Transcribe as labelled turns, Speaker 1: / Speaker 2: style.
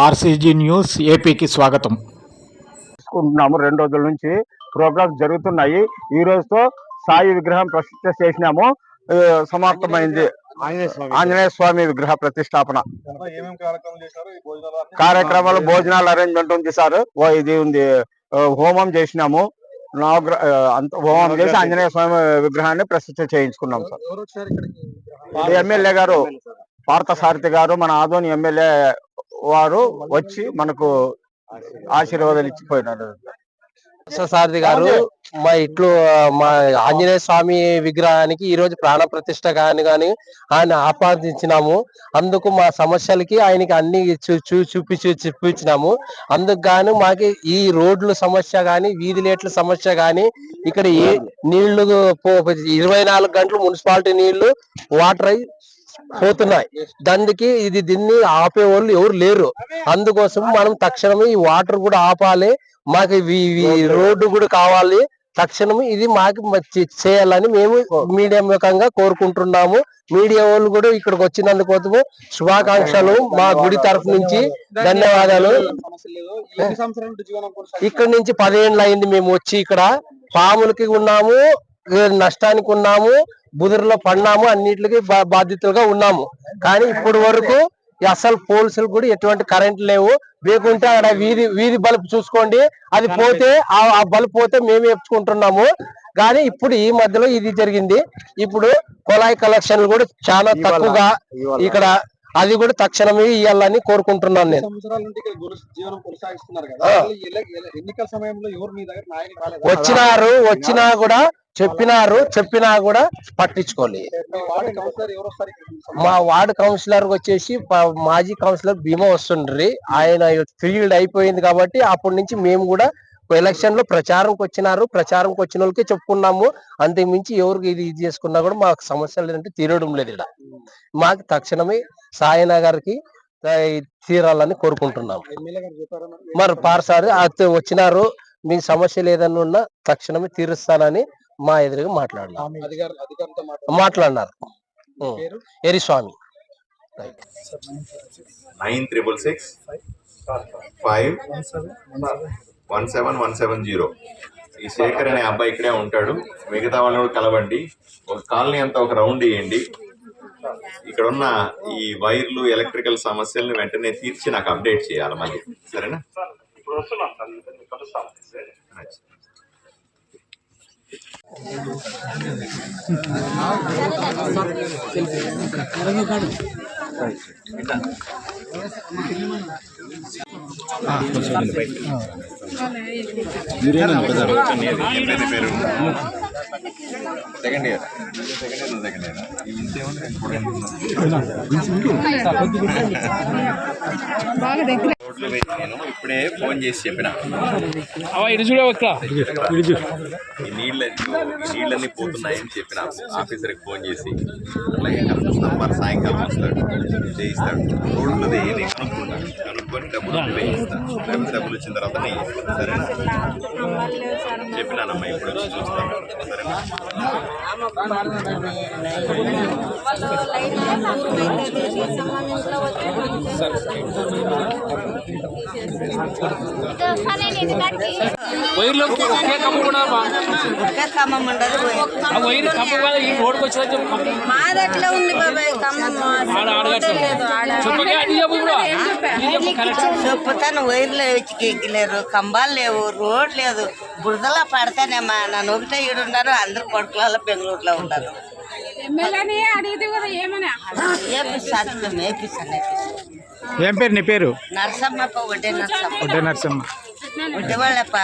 Speaker 1: RCG news ఏపీకి స్వాగతం.
Speaker 2: చేసుకుంటున్నాము. రెండు రోజుల నుంచి ప్రోగ్రామ్స్ జరుగుతున్నాయి. ఈ రోజుతో సాయి విగ్రహం ప్రతిష్ట చేసినాము. సమాప్తమైంది. ఆంజనేయ స్వామి విగ్రహ. ప్రతిష్టాపన? కార్యక్రమాలు భోజనాలు అరేంజ్మెంట్ ఉంది సార్. ఓ ఇది ఉంది. హోమం చేసినాము. హోమం చేసి ఆంజనేయ స్వామి విగ్రహాన్ని ప్రతిష్ట చేయించుకున్నాం సార్. ఎమ్మెల్యే గారు పార్థసారథి గారు మన ఆదోని ఎమ్మెల్యే వారు వచ్చి మనకు ఆశీర్వాదాలు ఇచ్చిపోయినారు.
Speaker 3: సారథి గారు మా ఇట్లు మా ఆంజనేయ స్వామి విగ్రహానికి ఈ రోజు ప్రాణ ప్రతిష్ట కాని గాని ఆయన ఆపాదించినాము. అందుకు మా సమస్యలకి ఆయనకి అన్ని చూ చూ- చూపించి చూపించినాము. అందుకు గాను మాకు ఈ రోడ్ల సమస్య గాని వీధి లేట్ల సమస్య గాని ఇక్కడ ఏ నీళ్ళు ఇరవై నాలుగు గంటలు మున్సిపాలిటీ నీళ్ళు వాటర్ అయి పోతున్నాయి. దానికి ఇది దీన్ని ఆపే వాళ్ళు ఎవరు లేరు. అందుకోసం మనం తక్షణమే ఈ వాటర్ కూడా ఆపాలి. మాకు రోడ్డు కూడా కావాలి. తక్షణం ఇది మాకు చేయాలని మేము మీడియా ముఖంగా కోరుకుంటున్నాము. మీడియా వాళ్ళు కూడా ఇక్కడికి వచ్చినందుకోసము శుభాకాంక్షలు మా గుడి తరఫు నుంచి. ధన్యవాదాలు. ఇక్కడ నుంచి పదేళ్ళు అయింది మేము వచ్చి ఇక్కడ. పాములకి ఉన్నాము. నష్టానికి ఉన్నాము బుదురులో పడినాము అన్నిటికి బా- బాధితులుగా ఉన్నాము. కానీ ఇప్పటి వరకు ఈ అసలు పోల్సులు కూడా ఎటువంటి కరెంట్ లేవు. లేకుంటే అక్కడ వీధి వీధి బల్బ్ చూసుకోండి అది పోతే ఆ బల్బ్ పోతే మేము ఎప్పుకుంటున్నాము కానీ ఇప్పుడు ఈ మధ్యలో ఇది జరిగింది. ఇప్పుడు కొలాయి కలెక్షన్లు కూడా చాలా తక్కువగా ఇక్కడ అది కూడా తక్షణమే ఇవ్వాలని కోరుకుంటున్నాను నేను. వచ్చినారు వచ్చినా కూడా చెప్పినారు చెప్పినా కూడా పట్టించుకోలే.
Speaker 4: మా వార్డు కౌన్సిలర్
Speaker 3: వచ్చేసి మాజీ కౌన్సిలర్ భీమా వస్తుండ్రి. ఆయన ఫీల్డ్ అయిపోయింది కాబట్టి అప్పటి నుంచి మేము కూడా ఎలక్షన్లో ప్రచారంకి వచ్చినారు. ప్రచారంకి వచ్చిన వాళ్ళకి చెప్పుకున్నాము. అంతకుమించి ఎవరికి ఇది ఇది చేసుకున్నా కూడా మాకు సమస్యలు లేదంటే తీరడం లేదు ఇక్కడ మాకు తక్షణమే సాయినగర్కి తీరాలని కోరుకుంటున్నాము.
Speaker 4: మరి?
Speaker 3: పార్సారు పార్సారి వచ్చినారు. మీ సమస్య లేదని ఉన్నా తక్షణమే తీరుస్తానని మా ఎదురుగా మాట్లాడినారు. మాట్లాడినారు. Eriswamy
Speaker 5: nine triple six five one seven one seven zero ఈ శేఖర్ అనే అబ్బాయి ఇక్కడే ఉంటాడు. మిగతా వాళ్ళని కూడా కలవండి. ఒక కాలనీ అంతా ఒక రౌండ్ వేయండి. ఇక్కడ ఉన్న ఈ వైర్లు ఎలక్ట్రికల్ సమస్యల్ని వెంటనే తీర్చి నాకు అప్డేట్ చేయాలి మళ్ళీ. సరేనా? ఎప్పుడైతే పేరు second year second year second year ఈ ఇంతేముంది రోడ్లు వేసి నేను ఇప్పుడే ఫోన్ చేసి చెప్పిన. ఈ నీళ్ళ ఈ నీళ్ళన్నీ పోతున్నాయని చెప్పిన ఆఫీసర్కి ఫోన్ చేసి. అలాగే కనుక్కుంటాం మరి సాయంకాలం వస్తాడు చేయిస్తాడు. రోడ్లు నేను కనుక్కుంటాను కనుక్కొని డబ్బులు వేయిస్తాను డబ్బులు వచ్చిన తర్వాత సరేనా చెప్పినానమ్మా ఇప్పుడు వచ్చి చూస్తాను
Speaker 6: వైర్లో ఒకే కప్పు కూడా బా-
Speaker 7: ఒకే ఖమ్మం ఉండదు
Speaker 6: ఆ వైర్ కప్పు ఈ కప్పు.
Speaker 7: మాదట్లా ఉంది బాబాయ్ చెప్పుతాను వైర్లు వచ్చి ఎక్కలేరు కంబాలు లేవు రోడ్ లేదు. బురదలో పడతానేమ్మా. నన్ను ఒకటే ఈడున్నారు అందరు కొడుకులలో బెంగళూరులో ఏపిస్తాను
Speaker 1: ఏం పేరు నీ పేరు?
Speaker 7: నరసమ్మప్ప ఒకటే నరసమ్మ
Speaker 1: ఒడ్డే నరసమ్మ.
Speaker 7: ఒకటే వాళ్ళప్ప